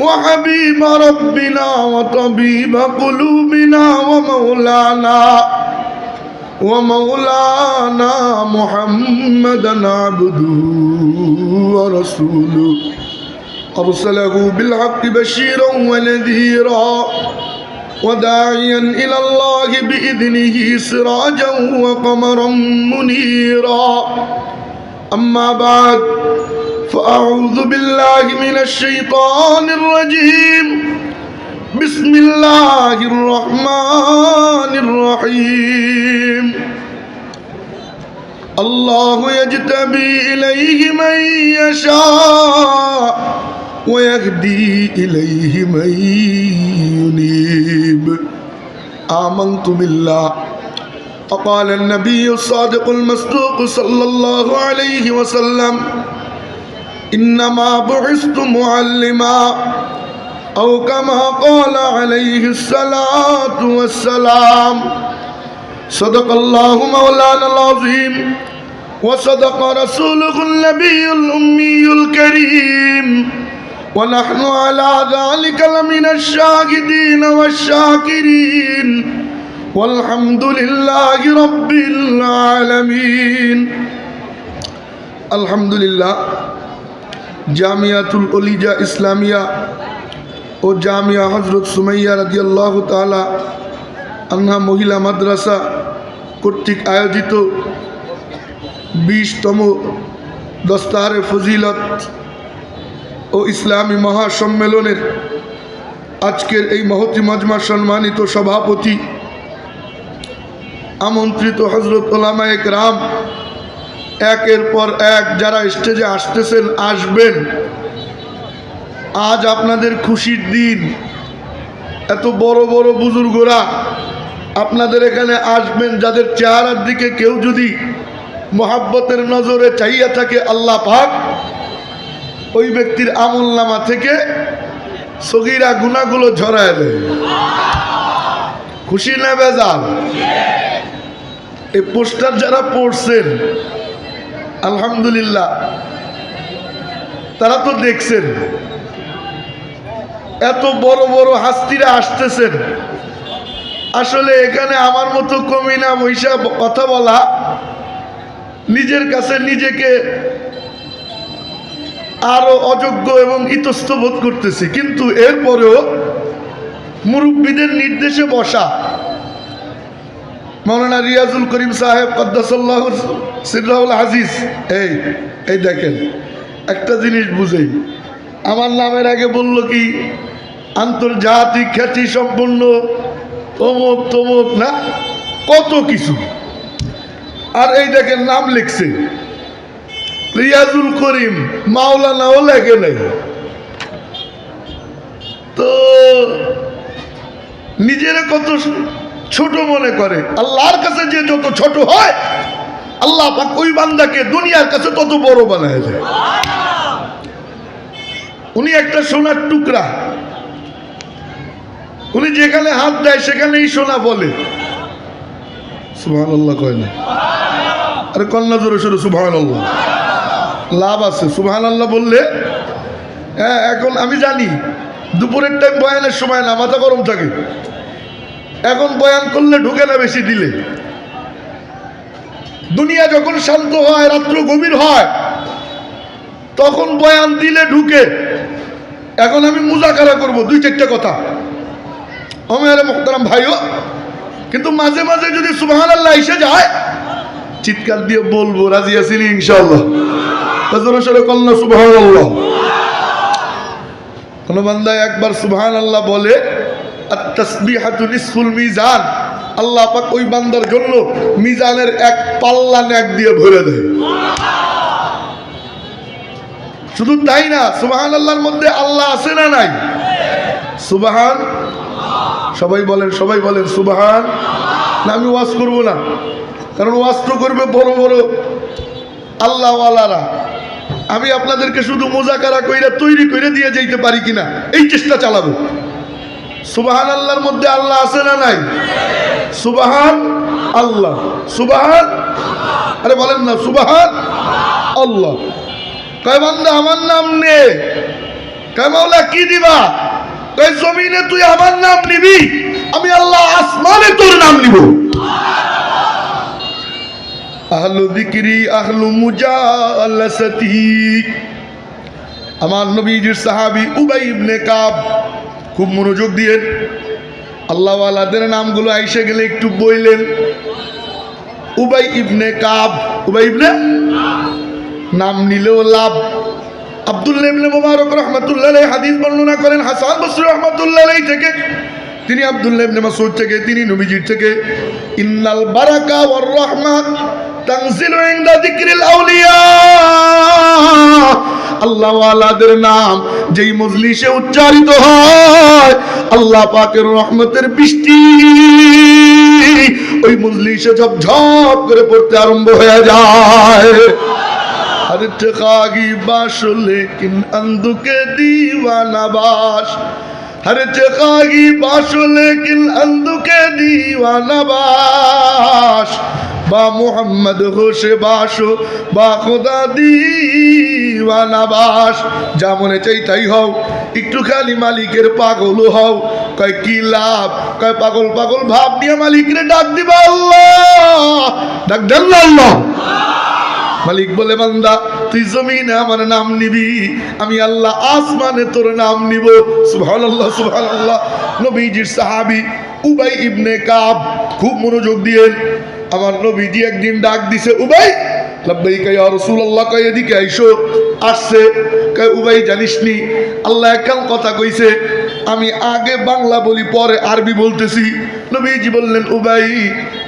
وحبيب ربنا وطبيب قلوبنا ومولانا ومولانا محمدا عبده ورسوله أرسله بالحق بشيرا ونذيرا وداعيا إلى الله بإذنه سراجا وقمرا منيرا أما بعد فأعوذ بالله من الشيطان الرجيم بسم الله الرحمن الرحيم الله يجتبي إليه من يشاء ويهدي إليه من ينيب آمنت بالله وقال النبي الصادق المصدوق صلى الله عليه وسلم إنما بعثت معلما أو كما قال عليه الصلاة والسلام صدق الله مولانا العظيم وصدق رسوله النبي الأمي الكريم ونحن على ذلك لمن الشاهدين والشاكرين والحمد لله رب العالمين الحمد لله জামিয়াতুল অলিজা ইসলামিয়া ও জামিয়া হজরত সুমাইয়া রাদিয়াল্লাহু তাআলা আন্না মহিলা মাদ্রাসা কর্তৃক আয়োজিত বিশতম দস্তারে ফজিলত ও ইসলামী মহাসম্মেলনের আজকের এই মহতি মজমা সম্মানিত সভাপতি, আমন্ত্রিত হজরত ওলামায়ক রাম একের পর এক যারা স্টেজে আসতেছেন, আসবেন। আজ আপনাদের খুশির দিন। এত বড় বড় বুজুর্গরা আপনাদের এখানে আসবেন, যাদের চেহারার দিকে কেউ যদি মোহাব্বতের নজরে চাইয়া থাকে, আল্লাহ পাক ওই ব্যক্তির আমল নামা থেকে সগিরা গুণাগুলো ঝরায় দেয়। খুশি না বেজাল? এই পোস্টার যারা পড়ছেন আলহামদুলিল্লাহ। তারা তো দেখছেন। এত বড় বড় হাস্তিরা আসতেছেন। আসলে এখানে আমার মতো কমি না বৈশা কথা বলা। নিজের কাছে নিজেকে আরও অযোগ্য এবং ইতস্ত বোধ করতেছি। কিন্তু এরপরেও মুরব্বীদের নির্দেশে বসা মৌলানা রিয়াজুল করিম সাহেব কদ্দাসাল্লাহ সিরাউল হাজিজ এই এই দেখেন, একটা জিনিস বুঝেই আমার নামের আগে বলল কি, আন্তর্জাতিক খ্যাতি সম্পন্ন অমুক তমুক, না, কত কিছু। আর এই দেখেন, নাম লিখছে, রিয়াজুল করিম, মাওলানাও লেগে নেই। তো, নিজেরা কত ছোট মনে করে, আল্লাহর কাছে যে যত ছোট হয়, আল্লাহ পাক ওই বান্দাকে দুনিয়ার কাছে তত বড় বানায় যায় উনি একটা সোনার টুকরা। উনি যেখানে হাত দেয়, সেখানেই সোনা বলে। আল্লাহ কয় না? আরে কন্যা জোরে সরে সুভান লাভ আছে। সুভান বললে হ্যাঁ এখন আমি জানি, দুপুরের টাইম বয়ানের সময় না, মাথা গরম থাকে। এখন বয়ান করলে ঢুকে না বেশি দিলে। দুনিয়া যখন শান্ত হয়, রাত্র গভীর হয়, তখন বয়ান দিলে ঢুকে। এখন আমি মুজাকারা করব, দুই চারটে কথা। অমেয়ারে মোহতারাম ভাইও, কিন্তু মাঝে মাঝে যদি সুবাহ আল্লাহ এসে যায়, চিৎকার দিয়ে বলব, রাজি আছিনি ইনশাল্লাহ কন্যা সুবাহ আল্লাহ কোন বান্দায় একবার সুবহান আল্লাহ বলে মিজান। আল্লাহ পাক ওই বান্দার জন্য মিজানের এক পাল্লা ন্যাক দিয়ে ভরে দেয়। শুধু তাই না সুবাহান আল্লাহর মধ্যে আল্লাহ আছে না নাই? সুবাহান? সবাই বলেন সবাই বলেন, সুবাহান? না, আমি ওয়াজ করব না। কারণ ওয়াজ তো করবে বড় বড় আল্লাহওয়ালারা। আমি আপনাদেরকে শুধু মোজাকারা কইরা তৈরি করে দিয়ে যাইতে পারি কিনা, এই চেষ্টা চালাবো। সুবাহান আল্লাহর মধ্যে আল্লাহ আছে না নাই? সুবাহান আল্লাহ। সুবাহান? আরে বলেন না, সুবাহান আল্লাহ। কয় বান্দা, আমার নাম নে। কয় মাওলা, কি দিবা? কয়, জমিনে তুই আমার নাম নিবি? আমি আল্লাহ আসমানে তোর নাম নিব। আহলু বিক্রি আহলু মুজালাসাতি আমার নবীজির সাহাবী উবাই ইবনে কাব খুব মনোযোগ দিয়ে। আল্লাহওয়ালাদের নামগুলো আইসে গেলে একটু বইলেন। উবাই ইবনে কাব, উবাই ইবনে নাম নিলেও লাভ। আব্দুল্লাহ হাদিস বর্ণনা করেন থেকে। তিনি আব্দুল্লাহ থেকে, তিনি নবীজির থেকে। ইন্নাল বারাকা রাহমাত। তানজিলু ইনদা যিকরিল আউলিয়া আল্লাহ ওয়ালাদের নাম যেই মজলিসে উচ্চারিত হয় আল্লাহ পাকের রহমতের বৃষ্টি ওই মজলিসে ঝপ ঝপ করে পড়তে আরম্ভ হয়ে যায় हर चखागी बाश लेकिन अंधु के दीवाना बाश हर चखागी बाश लेकिन अंधु के दीवाना बाश বা মোহাম্মদ হোসে বাসো, বা খোদা দিওয়ানা বাস। যা মনে চাই তাই হও একটু খালি মালিকের পাগল হও। কয়, কি লাভ? কয়, পাগল পাগল ভাব নিয়ে মালিকরে ডাক দিবা আল্লাহ। ডাক আল্লাহ। মালিক বলে, বান্দা, তুই জমিনে আমার নাম নিবি, আমি আল্লাহ আসমানে তোর নাম নিব। সুবহানাল্লাহ সুবহানাল্লাহ। নবীজির সাহাবী উবাই ইবনে কাব খুব মনোযোগ দিয়ে আমার নবীজি একদিন ডাক দিছে, উবাই এদিকে আইসো? আসছে উবাই, জানিস নি, আল্লাহ কথা কইছে, আমি আগে বাংলা বলি, পরে আরবি বলতেছি। নবীজি বললেন, উবাই,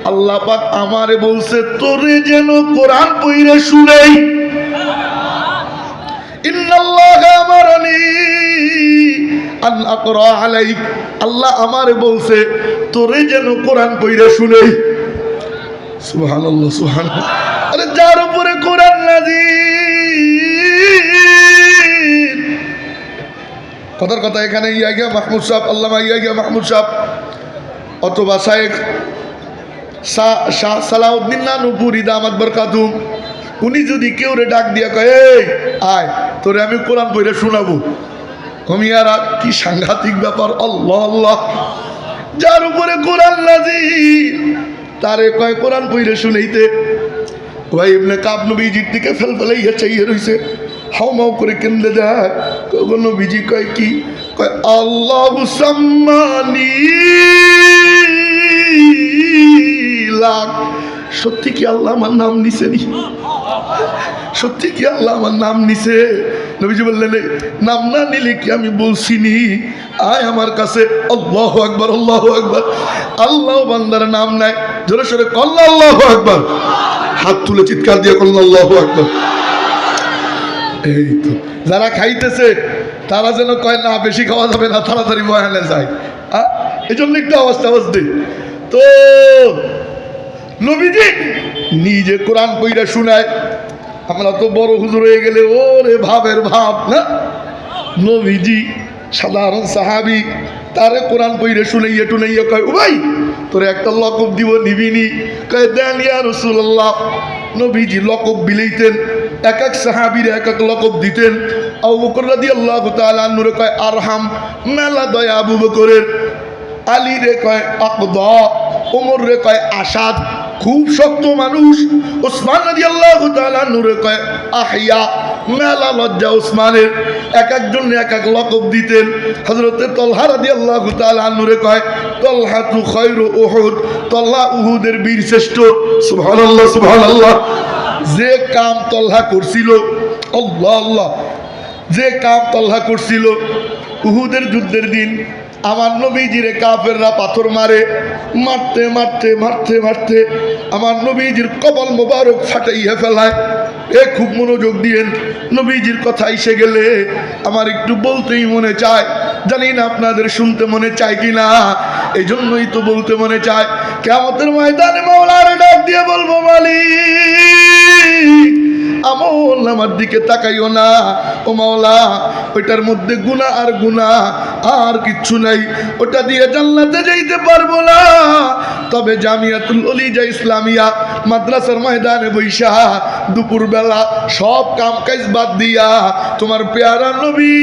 আল্লাহ পাক আমারে বলছে, তোরে যেন কোরআন পইরে শুনেই। আল্লাহ আমারে বলছে, তোরে যেন কোরআন পইরে শুনেই। সুবহানাল্লাহ সুবহানাল্লাহ। আরে যার উপরে কোরআন নাজিল কথার কথা এখানে, ইয়া গিয়া মাহমুদ সাহেব, আল্লামা ইয়া গিয়া মাহমুদ সাহেব, অথবা শাহেখ শাহ শাহ সালাউদ্দিন নানুপুরি দামাত বরকাতুম, উনি যদি কেউ রে ডাক দিয়া কয় আয়, তোরে আমি কোরআন বইরে শোনাবো। আমি আর কি সাংঘাতিক ব্যাপার, আল্লাহ আল্লাহ। যার উপরে কোরআন নাজিল তারে কয়, কোরআন বইরে শুনাইতে। ভাই এমনি কাব নবীজির দিকে ফেল ফেলাইয়া চাইয়ে রইছে। হাও মাও করে কেন্দ্রে যায়? কখন নবীজি কয় কি? কয়, আল্লাহ সাম্মানি লাখ সত্যি কি আল্লাহ আমার নাম নিছে নি? সত্যি কি আল্লাহ আমার নাম নিছে? নবীজি বললেন "এই নাম না নিলে কি আমি বলছি নি? আয় আমার কাছে, আল্লাহ আকবার আল্লাহ আকবার। আল্লাহ বান্দার নাম নাই জোরে সরে কল্লা আল্লাহ আকবার। হাত তুলে চিৎকার দিয়ে করল আল্লাহ আকবার। এই তো যারা খাইতেছে, তারা যেন কয়, না, বেশি খাওয়া যাবে না, তাড়াতাড়ি বয়ানে যায়? এই জন্য একটু অবস্থা দিই। তো, নবীজি নিজে কোরআন বইরা শুনায়। আমরা তো বড় হুজুর হয়ে গেলে, ওরে ভাবের ভাব, না? নবীজি সাধারণ সাহাবি, তারে কোরআন বইরে শুনাইয়া টুনাইয়া কয় ও ভাই তোরে একটা লকব দিব নিবিনি কয়, দেন ইয়া রসুল্লাহ নবীজি লকব বিলেইতেন, এক এক সাহাবির এক এক লকব দিতেন। আবু বকর রাদিয়াল্লাহু তাআলা নূরে কয়, আরহাম, মেলা দয়া আবু বকরের। আলী রে কয়, আকদা। ওমর রে কয়, আসাদ। খুব শক্ত মানুষ। ওসমান নদী আল্লাহ নূরে কয়, আহিয়া। মেলা লজ্জা উসমানের। এক একজন এক এক লকব দিতেন। হজরতে তলহা রাদি আল্লাহ নূরে কয় তলহা তু খৈর ওহুদ তল্লা উহুদের বীর শ্রেষ্ঠ। সুবহান আল্লাহ সুবহান আল্লাহ যে কাম তল্হা করছিল, আল্লাহ আল্লাহ। যে কাম তল্হা করছিল, উহুদের যুদ্ধের দিন আমার নবীজিরে কাফেররা পাথর মারে, মারতে মারতে মারতে মারতে আমার নবীজির কবল মোবারক ফাটাইয়া ফেলায়। এ খুব মনোযোগ দিয়েন। নবীজির কথা এসে গেলে আমার একটু বলতেই মনে চায়। জানি না আপনাদের শুনতে মনে চায় কি না এই জন্যই তো বলতে মনে চায়। কেমতের ময়দানে মাওলার ডাক দিয়ে বলব মালিক। আমল আমার দিকে তাকাইও না। ও মাওলা, ওইটার মধ্যে গুণা আর গুণা আর কিচ্ছু নাই। ওটা দিয়ে জান্নাতে যাইতে পারব না। তবে জামিয়াতুল অলিজা ইসলামিয়া মাদ্রাসার ময়দানে বৈশা দুপুরবেলা সব কাম কাজ বাদ দিয়া তোমার পেয়ারা নবী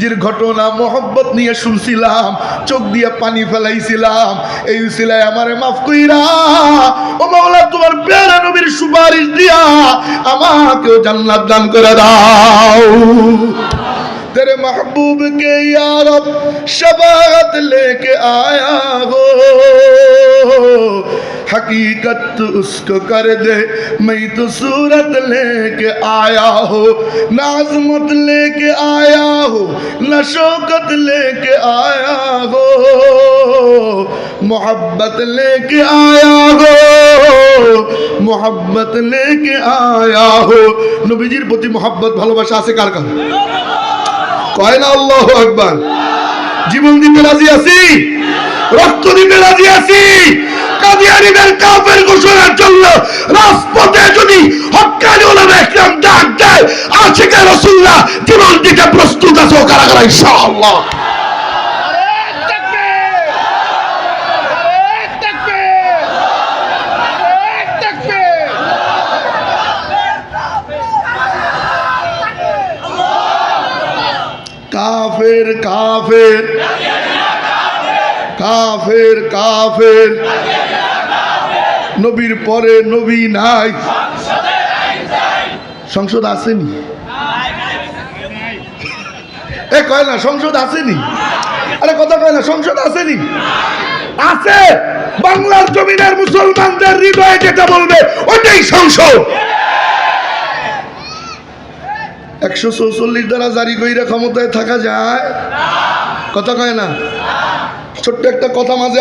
জির ঘটনা মোহব্বত নিয়ে শুনছিলাম চোখ দিয়ে পানি ফেলাইছিলাম এই উসিলায় আমারে মাফ কইরা ও মাওলা তোমার পেয়ারা নবীর সুপারিশ দিয়া আমাকেও জান্নাত দান করে দাও तेरे महबूब के यारब शबात लेके हकीकत उसको कर दे मैं तो सूरत लेके आया हो ना अजमत लेके आया हो न शौकत लेके आया हो मोहब्बत लेके आया हो मोहब्बत लेके आया हो নবীজির প্রতি মোহাব্বত ভালোবাসা আছে কার কার কয় না আল্লাহ একবার জীবন দিতে রাজি আছি রক্ত দিতে রাজি আছি কাদিয়ানিদের কাফের ঘোষণার জন্য রাজপথে যদি হক্কানি ওলামা ইসলাম ডাক দেয়, আশিকে রাসূলুল্লাহ জীবন দিতে প্রস্তুত আছে ও কারা কারা ইনশাআল্লাহ। কাফের কাফের। কাফের কাফের। নবীর পরে নবী নাই। সংসদ আসেনি। এ কয় না, সংসদ আসেনি? আরে কথা কয় না, সংসদ আসেনি? আছে। বাংলার জমিনের মুসলমানদের হৃদয়ে যেটা বলবে ওইটাই সংসদ। একশো চৌচল্লিশ দ্বারা জারি কইরা ক্ষমতায় থাকা যায়। কথা কয় না? ছোট্ট একটা কথা মাঝে